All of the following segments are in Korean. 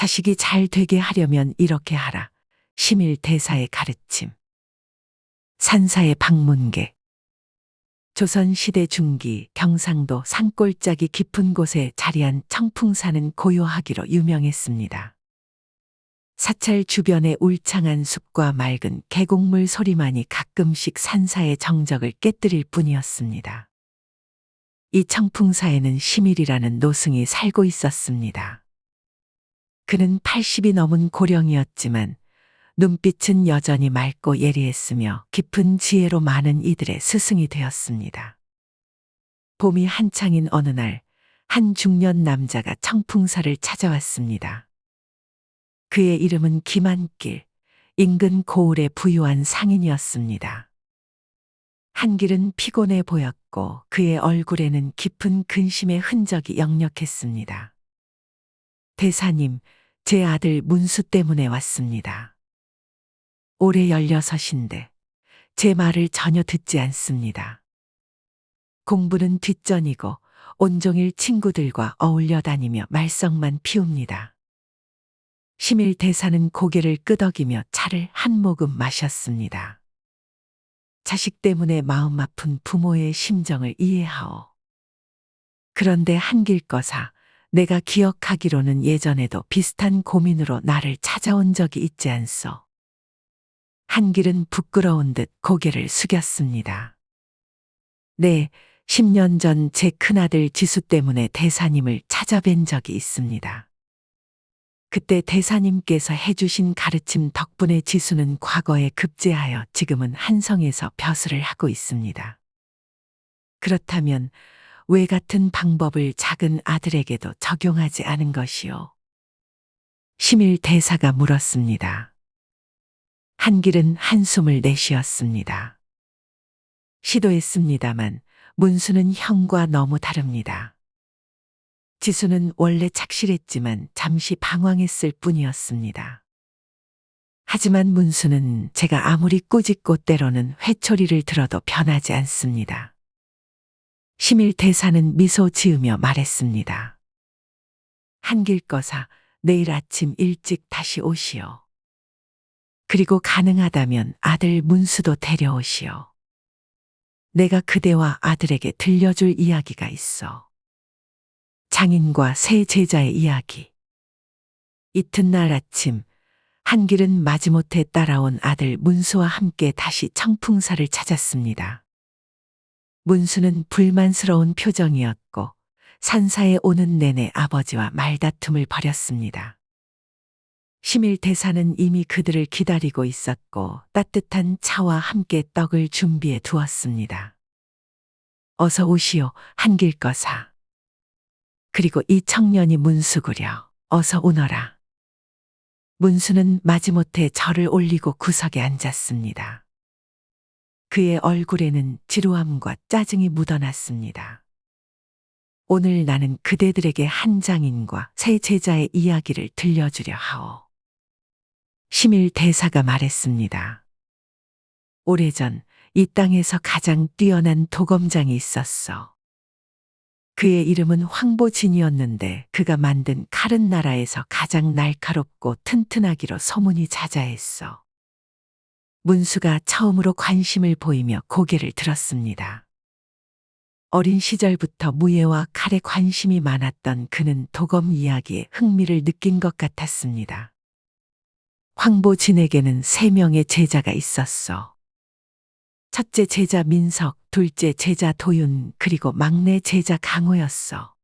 자식이 잘 되게 하려면 이렇게 하라. 심일 대사의 가르침. 산사의 방문객. 조선시대 중기 경상도 산골짜기 깊은 곳에 자리한 청풍산은 고요하기로 유명했습니다. 사찰 주변의 울창한 숲과 맑은 계곡물 소리만이 가끔씩 산사의 정적을 깨뜨릴 뿐이었습니다. 이 청풍사에는 시밀이라는 노승이 살고 있었습니다. 그는 80이 넘은 고령이었지만 눈빛은 여전히 맑고 예리했으며 깊은 지혜로 많은 이들의 스승이 되었습니다. 봄이 한창인 어느 날, 한 중년 남자가 청풍사를 찾아왔습니다. 그의 이름은 김한길, 인근 고을의 부유한 상인이었습니다. 한길은 피곤해 보였고 그의 얼굴에는 깊은 근심의 흔적이 역력했습니다. 대사님, 제 아들 문수 때문에 왔습니다. 올해 16인데 제 말을 전혀 듣지 않습니다. 공부는 뒷전이고 온종일 친구들과 어울려 다니며 말썽만 피웁니다. 심일 대사는 고개를 끄덕이며 차를 한 모금 마셨습니다. 자식 때문에 마음 아픈 부모의 심정을 이해하오. 그런데 한길거사, 내가 기억하기로는 예전에도 비슷한 고민으로 나를 찾아온 적이 있지 않소. 한길은 부끄러운 듯 고개를 숙였습니다. 네, 10년 전 제 큰아들 지수 때문에 대사님을 찾아뵌 적이 있습니다. 그때 대사님께서 해주신 가르침 덕분에 지수는 과거에 급제하여 지금은 한성에서 벼슬을 하고 있습니다. 그렇다면 왜 같은 방법을 작은 아들에게도 적용하지 않은 것이요? 심일 대사가 물었습니다. 한길은 한숨을 내쉬었습니다. 시도했습니다만 문수는 형과 너무 다릅니다. 지수는 원래 착실했지만 잠시 방황했을 뿐이었습니다. 하지만 문수는 제가 아무리 꾸짖고 때로는 회초리를 들어도 변하지 않습니다. 심일 대사는 미소 지으며 말했습니다. 한길거사 내일 아침 일찍 다시 오시오. 그리고 가능하다면 아들 문수도 데려오시오. 내가 그대와 아들에게 들려줄 이야기가 있어. 장인과 새 제자의 이야기. 이튿날 아침, 한길은 마지못해 따라온 아들 문수와 함께 다시 청풍사를 찾았습니다. 문수는 불만스러운 표정이었고, 산사에 오는 내내 아버지와 말다툼을 벌였습니다. 심일 대사는 이미 그들을 기다리고 있었고 따뜻한 차와 함께 떡을 준비해 두었습니다. 어서 오시오, 한길거사. 그리고 이 청년이 문수구려. 어서 오너라. 문수는 마지못해 절을 올리고 구석에 앉았습니다. 그의 얼굴에는 지루함과 짜증이 묻어났습니다. 오늘 나는 그대들에게 한 장인과 세 제자의 이야기를 들려주려 하오. 심일 대사가 말했습니다. 오래전 이 땅에서 가장 뛰어난 도검장이 있었어. 그의 이름은 황보진이었는데 그가 만든 칼은 나라에서 가장 날카롭고 튼튼하기로 소문이 자자했어. 문수가 처음으로 관심을 보이며 고개를 들었습니다. 어린 시절부터 무예와 칼에 관심이 많았던 그는 도검 이야기에 흥미를 느낀 것 같았습니다. 황보진에게는 세 명의 제자가 있었어. 첫째 제자 민석, 둘째 제자 도윤, 그리고 막내 제자 강호였어.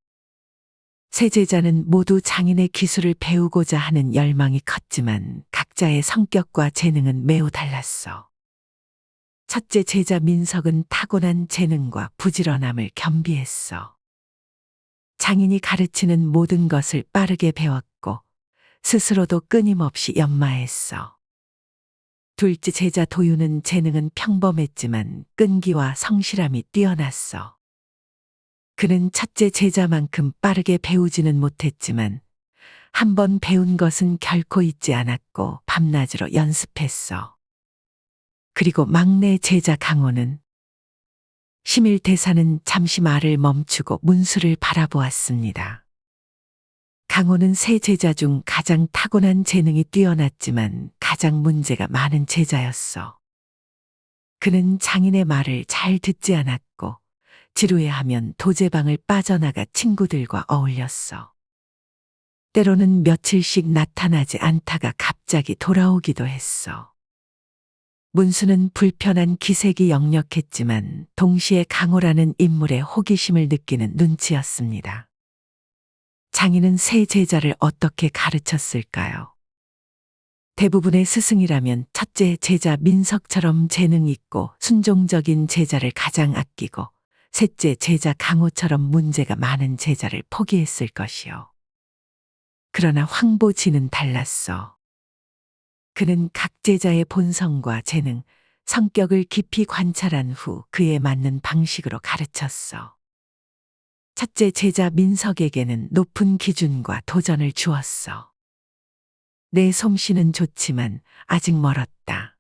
세 제자는 모두 장인의 기술을 배우고자 하는 열망이 컸지만 각자의 성격과 재능은 매우 달랐어. 첫째 제자 민석은 타고난 재능과 부지런함을 겸비했어. 장인이 가르치는 모든 것을 빠르게 배웠고 스스로도 끊임없이 연마했어. 둘째 제자 도유는 재능은 평범했지만 끈기와 성실함이 뛰어났어. 그는 첫째 제자만큼 빠르게 배우지는 못했지만 한 번 배운 것은 결코 잊지 않았고 밤낮으로 연습했어. 그리고 막내 제자 강호는 심일 대사는 잠시 말을 멈추고 문수를 바라보았습니다. 강호는 세 제자 중 가장 타고난 재능이 뛰어났지만 가장 문제가 많은 제자였어. 그는 장인의 말을 잘 듣지 않았고 지루해하면 도제방을 빠져나가 친구들과 어울렸어. 때로는 며칠씩 나타나지 않다가 갑자기 돌아오기도 했어. 문수는 불편한 기색이 역력했지만 동시에 강호라는 인물의 호기심을 느끼는 눈치였습니다. 장인은 세 제자를 어떻게 가르쳤을까요? 대부분의 스승이라면 첫째 제자 민석처럼 재능 있고 순종적인 제자를 가장 아끼고 셋째 제자 강호처럼 문제가 많은 제자를 포기했을 것이요. 그러나 황보지는 달랐어. 그는 각 제자의 본성과 재능, 성격을 깊이 관찰한 후 그에 맞는 방식으로 가르쳤어. 첫째 제자 민석에게는 높은 기준과 도전을 주었어. 내 솜씨는 좋지만 아직 멀었다.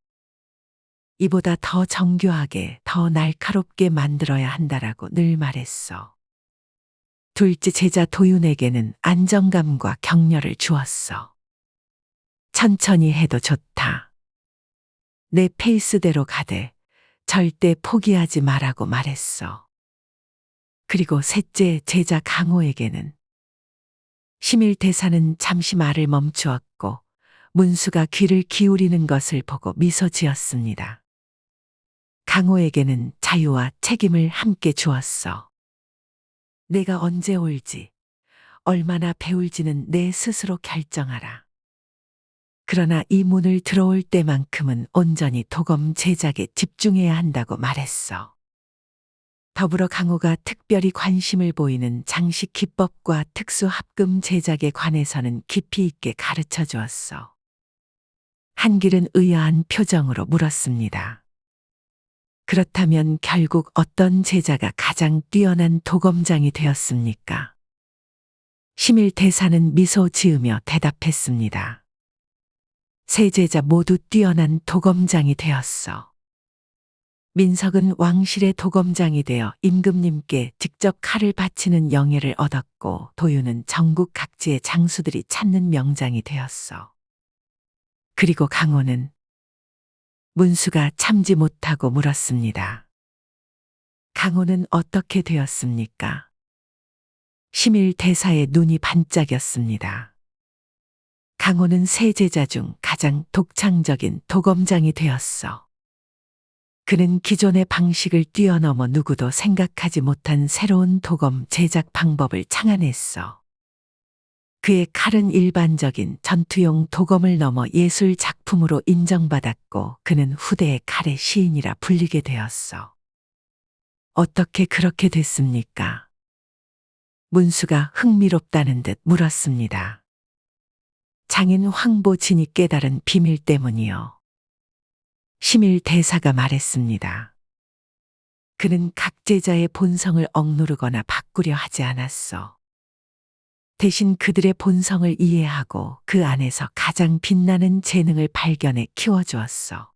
이보다 더 정교하게, 더 날카롭게 만들어야 한다라고 늘 말했어. 둘째 제자 도윤에게는 안정감과 격려를 주었어. 천천히 해도 좋다. 내 페이스대로 가되 절대 포기하지 말라고 말했어. 그리고 셋째 제자 강호에게는 심일대사는 잠시 말을 멈추었고 문수가 귀를 기울이는 것을 보고 미소 지었습니다. 강호에게는 자유와 책임을 함께 주었어. 내가 언제 올지, 얼마나 배울지는 내 스스로 결정하라. 그러나 이 문을 들어올 때만큼은 온전히 도검 제작에 집중해야 한다고 말했어. 더불어 강호가 특별히 관심을 보이는 장식 기법과 특수 합금 제작에 관해서는 깊이 있게 가르쳐 주었어. 한길은 의아한 표정으로 물었습니다. 그렇다면 결국 어떤 제자가 가장 뛰어난 도검장이 되었습니까? 심일 대사는 미소 지으며 대답했습니다. 세 제자 모두 뛰어난 도검장이 되었어. 민석은 왕실의 도검장이 되어 임금님께 직접 칼을 바치는 영예를 얻었고 도유는 전국 각지의 장수들이 찾는 명장이 되었어. 그리고 강호는 문수가 참지 못하고 물었습니다. 강호는 어떻게 되었습니까? 심일 대사의 눈이 반짝였습니다. 강호는 세 제자 중 가장 독창적인 도검장이 되었어. 그는 기존의 방식을 뛰어넘어 누구도 생각하지 못한 새로운 도검 제작 방법을 창안했어. 그의 칼은 일반적인 전투용 도검을 넘어 예술 작품으로 인정받았고 그는 후대의 칼의 시인이라 불리게 되었어. 어떻게 그렇게 됐습니까? 문수가 흥미롭다는 듯 물었습니다. 장인 황보진이 깨달은 비밀 때문이요. 심일 대사가 말했습니다. 그는 각 제자의 본성을 억누르거나 바꾸려 하지 않았어. 대신 그들의 본성을 이해하고 그 안에서 가장 빛나는 재능을 발견해 키워주었어.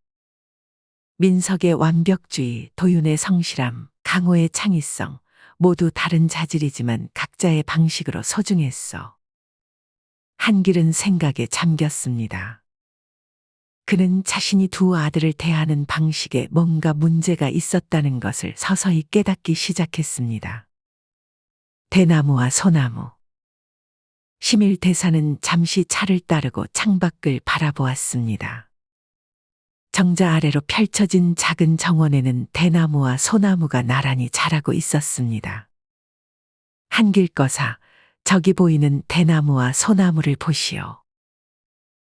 민석의 완벽주의, 도윤의 성실함, 강호의 창의성, 모두 다른 자질이지만 각자의 방식으로 소중했어. 한길은 생각에 잠겼습니다. 그는 자신이 두 아들을 대하는 방식에 뭔가 문제가 있었다는 것을 서서히 깨닫기 시작했습니다. 대나무와 소나무. 심일 대사는 잠시 차를 따르고 창밖을 바라보았습니다. 정자 아래로 펼쳐진 작은 정원에는 대나무와 소나무가 나란히 자라고 있었습니다. 한길거사, 저기 보이는 대나무와 소나무를 보시오.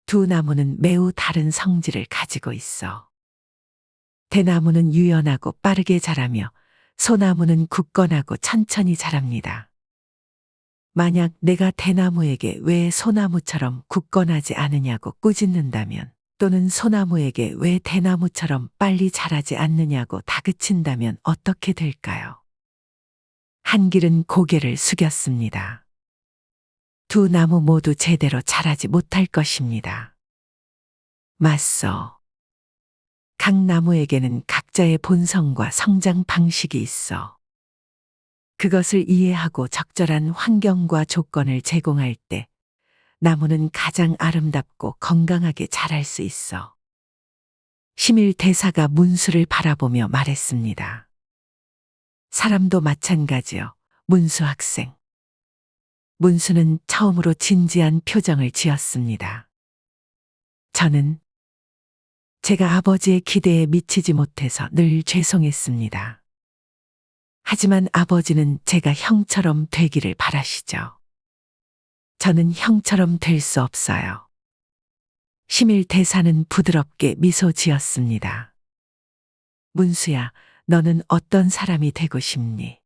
두 나무는 매우 다른 성질을 가지고 있어. 대나무는 유연하고 빠르게 자라며 소나무는 굳건하고 천천히 자랍니다. 만약 내가 대나무에게 왜 소나무처럼 굳건하지 않으냐고 꾸짖는다면 또는 소나무에게 왜 대나무처럼 빨리 자라지 않느냐고 다그친다면 어떻게 될까요? 한길은 고개를 숙였습니다. 두 나무 모두 제대로 자라지 못할 것입니다. 맞서. 각 나무에게는 각자의 본성과 성장 방식이 있어. 그것을 이해하고 적절한 환경과 조건을 제공할 때 나무는 가장 아름답고 건강하게 자랄 수 있어. 시밀 대사가 문수를 바라보며 말했습니다. 사람도 마찬가지요. 문수 학생. 문수는 처음으로 진지한 표정을 지었습니다. 저는 제가 아버지의 기대에 미치지 못해서 늘 죄송했습니다. 하지만 아버지는 제가 형처럼 되기를 바라시죠. 저는 형처럼 될 수 없어요. 시밀 대사는 부드럽게 미소 지었습니다. 문수야, 너는 어떤 사람이 되고 싶니?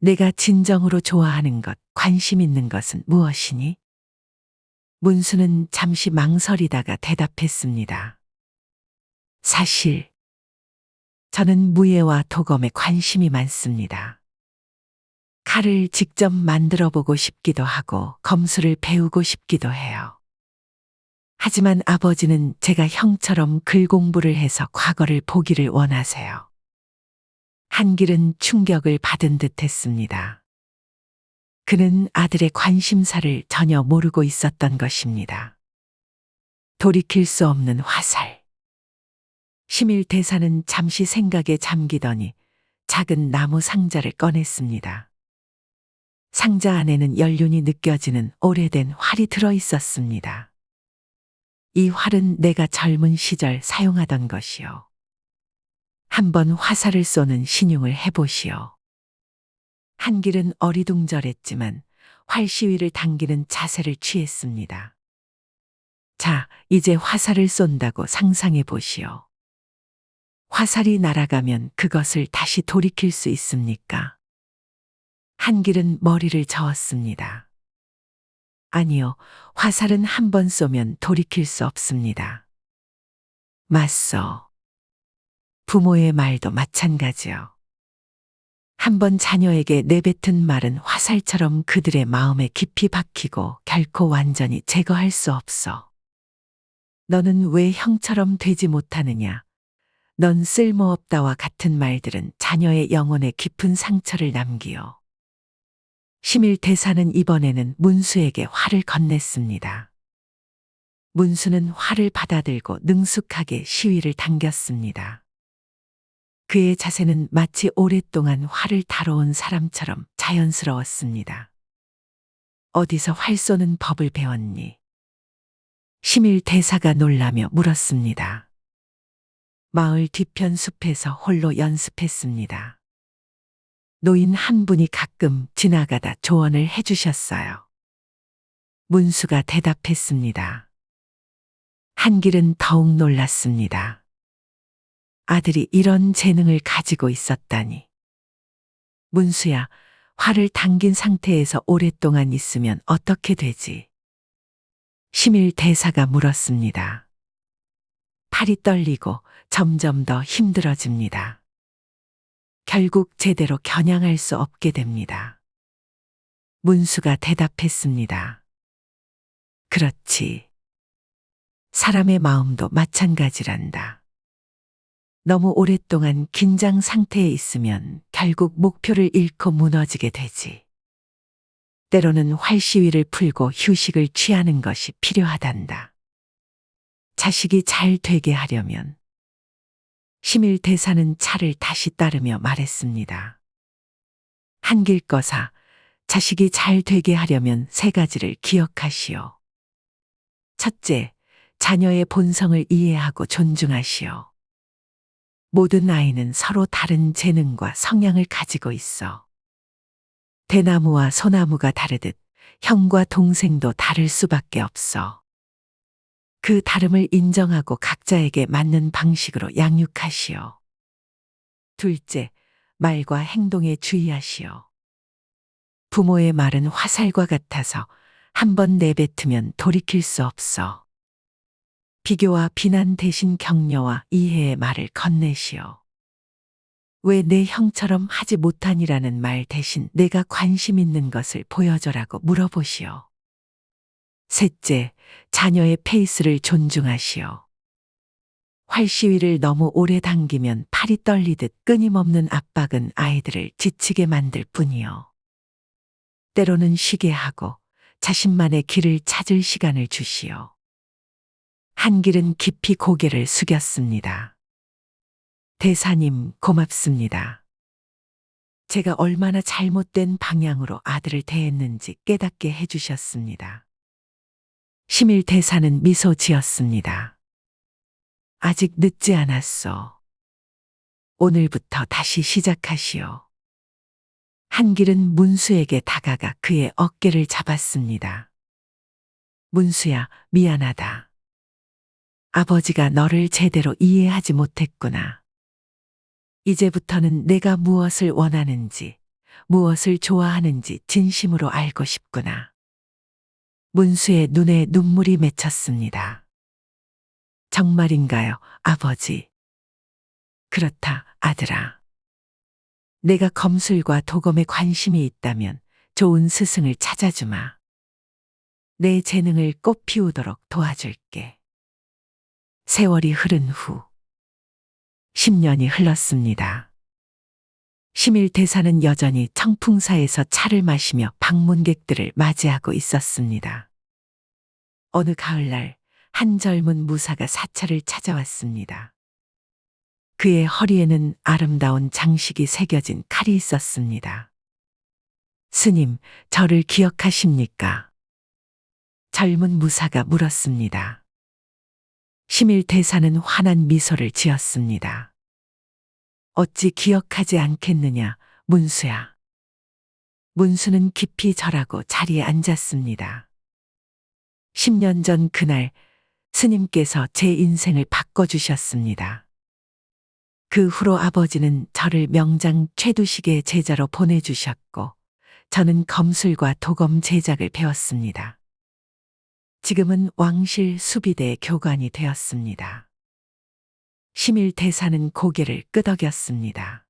내가 진정으로 좋아하는 것, 관심 있는 것은 무엇이니? 문수는 잠시 망설이다가 대답했습니다. 사실, 저는 무예와 도검에 관심이 많습니다. 칼을 직접 만들어 보고 싶기도 하고 검술을 배우고 싶기도 해요. 하지만 아버지는 제가 형처럼 글 공부를 해서 과거를 보기를 원하세요. 한길은 충격을 받은 듯 했습니다. 그는 아들의 관심사를 전혀 모르고 있었던 것입니다. 돌이킬 수 없는 화살. 시밀 대사는 잠시 생각에 잠기더니 작은 나무 상자를 꺼냈습니다. 상자 안에는 연륜이 느껴지는 오래된 활이 들어 있었습니다. 이 활은 내가 젊은 시절 사용하던 것이요. 한번 화살을 쏘는 신용을 해보시오. 한길은 어리둥절했지만 활 시위를 당기는 자세를 취했습니다. 자, 이제 화살을 쏜다고 상상해 보시오. 화살이 날아가면 그것을 다시 돌이킬 수 있습니까? 한길은 머리를 저었습니다. 아니요, 화살은 한 번 쏘면 돌이킬 수 없습니다. 맞소. 부모의 말도 마찬가지요. 한 번 자녀에게 내뱉은 말은 화살처럼 그들의 마음에 깊이 박히고 결코 완전히 제거할 수 없어. 너는 왜 형처럼 되지 못하느냐? 넌 쓸모없다와 같은 말들은 자녀의 영혼에 깊은 상처를 남기요. 시밀 대사는 이번에는 문수에게 화를 건넸습니다. 문수는 화를 받아들고 능숙하게 시위를 당겼습니다. 그의 자세는 마치 오랫동안 활을 다뤄온 사람처럼 자연스러웠습니다. 어디서 활 쏘는 법을 배웠니? 시밀 대사가 놀라며 물었습니다. 마을 뒤편 숲에서 홀로 연습했습니다. 노인 한 분이 가끔 지나가다 조언을 해주셨어요. 문수가 대답했습니다. 한길은 더욱 놀랐습니다. 아들이 이런 재능을 가지고 있었다니. 문수야, 화를 당긴 상태에서 오랫동안 있으면 어떻게 되지? 시밀 대사가 물었습니다. 팔이 떨리고 점점 더 힘들어집니다. 결국 제대로 겨냥할 수 없게 됩니다. 문수가 대답했습니다. 그렇지. 사람의 마음도 마찬가지란다. 너무 오랫동안 긴장 상태에 있으면 결국 목표를 잃고 무너지게 되지. 때로는 활시위를 풀고 휴식을 취하는 것이 필요하단다. 자식이 잘 되게 하려면 시밀 대사는 차를 다시 따르며 말했습니다. 한길거사, 자식이 잘 되게 하려면 세 가지를 기억하시오. 첫째, 자녀의 본성을 이해하고 존중하시오. 모든 아이는 서로 다른 재능과 성향을 가지고 있어. 대나무와 소나무가 다르듯 형과 동생도 다를 수밖에 없어. 그 다름을 인정하고 각자에게 맞는 방식으로 양육하시오. 둘째, 말과 행동에 주의하시오. 부모의 말은 화살과 같아서 한 번 내뱉으면 돌이킬 수 없어. 비교와 비난 대신 격려와 이해의 말을 건네시오. 왜 내 형처럼 하지 못하니라는 말 대신 내가 관심 있는 것을 보여줘라고 물어보시오. 셋째, 자녀의 페이스를 존중하시오. 활시위를 너무 오래 당기면 팔이 떨리듯 끊임없는 압박은 아이들을 지치게 만들 뿐이요. 때로는 쉬게 하고 자신만의 길을 찾을 시간을 주시오. 한길은 깊이 고개를 숙였습니다. 대사님, 고맙습니다. 제가 얼마나 잘못된 방향으로 아들을 대했는지 깨닫게 해주셨습니다. 심일 대사는 미소 지었습니다. 아직 늦지 않았소. 오늘부터 다시 시작하시오. 한길은 문수에게 다가가 그의 어깨를 잡았습니다. 문수야, 미안하다. 아버지가 너를 제대로 이해하지 못했구나. 이제부터는 내가 무엇을 원하는지, 무엇을 좋아하는지 진심으로 알고 싶구나. 문수의 눈에 눈물이 맺혔습니다. 정말인가요, 아버지? 그렇다, 아들아. 내가 검술과 도검에 관심이 있다면 좋은 스승을 찾아주마. 내 재능을 꽃 피우도록 도와줄게. 세월이 흐른 후 10년이 흘렀습니다. 심일 대사는 여전히 청풍사에서 차를 마시며 방문객들을 맞이하고 있었습니다. 어느 가을날 한 젊은 무사가 사찰을 찾아왔습니다. 그의 허리에는 아름다운 장식이 새겨진 칼이 있었습니다. 스님, 저를 기억하십니까? 젊은 무사가 물었습니다. 심일 대사는 환한 미소를 지었습니다. 어찌 기억하지 않겠느냐, 문수야. 문수는 깊이 절하고 자리에 앉았습니다. 10년 전 그날 스님께서 제 인생을 바꿔주셨습니다. 그 후로 아버지는 저를 명장 최두식의 제자로 보내주셨고, 저는 검술과 도검 제작을 배웠습니다. 지금은 왕실 수비대 교관이 되었습니다. 심일 대사는 고개를 끄덕였습니다.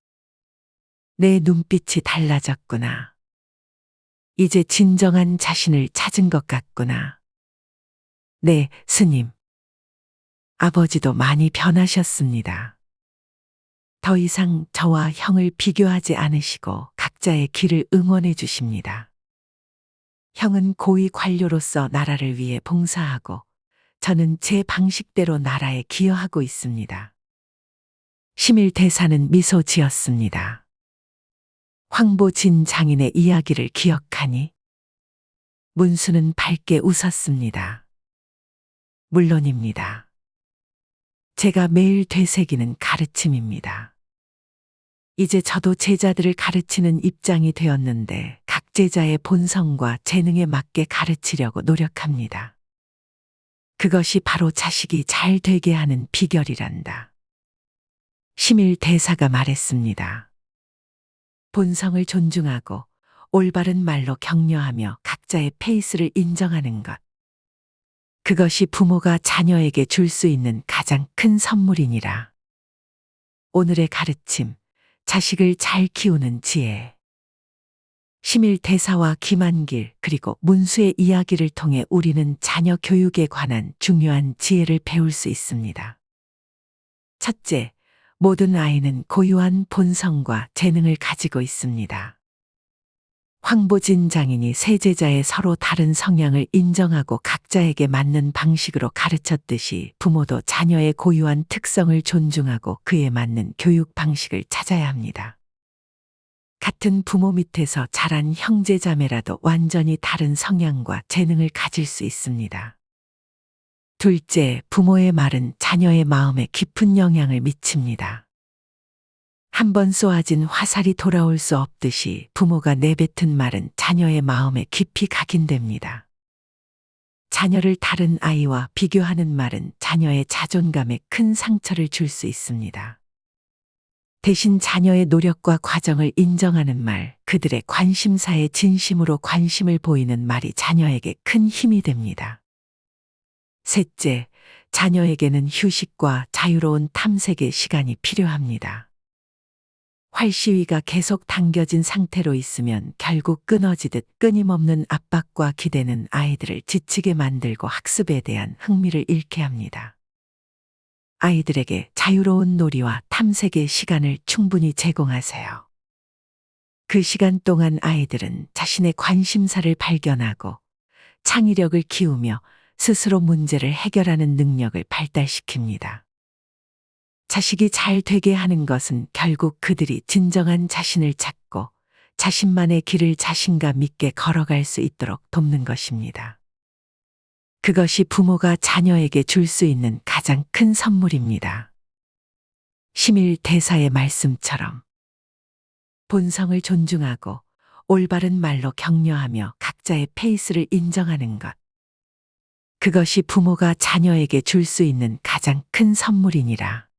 내 눈빛이 달라졌구나. 이제 진정한 자신을 찾은 것 같구나. 네, 스님. 아버지도 많이 변하셨습니다. 더 이상 저와 형을 비교하지 않으시고 각자의 길을 응원해 주십니다. 형은 고위 관료로서 나라를 위해 봉사하고 저는 제 방식대로 나라에 기여하고 있습니다. 심일 대사는 미소 지었습니다. 황보진 장인의 이야기를 기억하니 문수는 밝게 웃었습니다. 물론입니다. 제가 매일 되새기는 가르침입니다. 이제 저도 제자들을 가르치는 입장이 되었는데 각 제자의 본성과 재능에 맞게 가르치려고 노력합니다. 그것이 바로 자식이 잘 되게 하는 비결이란다. 심일 대사가 말했습니다. 본성을 존중하고 올바른 말로 격려하며 각자의 페이스를 인정하는 것. 그것이 부모가 자녀에게 줄 수 있는 가장 큰 선물이니라. 오늘의 가르침, 자식을 잘 키우는 지혜. 심일 대사와 김한길 그리고 문수의 이야기를 통해 우리는 자녀 교육에 관한 중요한 지혜를 배울 수 있습니다. 첫째, 모든 아이는 고유한 본성과 재능을 가지고 있습니다. 황보진 장인이 세 제자의 서로 다른 성향을 인정하고 각자에게 맞는 방식으로 가르쳤듯이 부모도 자녀의 고유한 특성을 존중하고 그에 맞는 교육 방식을 찾아야 합니다. 같은 부모 밑에서 자란 형제 자매라도 완전히 다른 성향과 재능을 가질 수 있습니다. 둘째, 부모의 말은 자녀의 마음에 깊은 영향을 미칩니다. 한 번 쏘아진 화살이 돌아올 수 없듯이 부모가 내뱉은 말은 자녀의 마음에 깊이 각인됩니다. 자녀를 다른 아이와 비교하는 말은 자녀의 자존감에 큰 상처를 줄 수 있습니다. 대신 자녀의 노력과 과정을 인정하는 말, 그들의 관심사에 진심으로 관심을 보이는 말이 자녀에게 큰 힘이 됩니다. 셋째, 자녀에게는 휴식과 자유로운 탐색의 시간이 필요합니다. 활시위가 계속 당겨진 상태로 있으면 결국 끊어지듯 끊임없는 압박과 기대는 아이들을 지치게 만들고 학습에 대한 흥미를 잃게 합니다. 아이들에게 자유로운 놀이와 탐색의 시간을 충분히 제공하세요. 그 시간 동안 아이들은 자신의 관심사를 발견하고 창의력을 키우며 스스로 문제를 해결하는 능력을 발달시킵니다. 자식이 잘 되게 하는 것은 결국 그들이 진정한 자신을 찾고 자신만의 길을 자신감 있게 걸어갈 수 있도록 돕는 것입니다. 그것이 부모가 자녀에게 줄 수 있는 가장 큰 선물입니다. 심일 대사의 말씀처럼 본성을 존중하고 올바른 말로 격려하며 각자의 페이스를 인정하는 것. 그것이 부모가 자녀에게 줄 수 있는 가장 큰 선물이니라.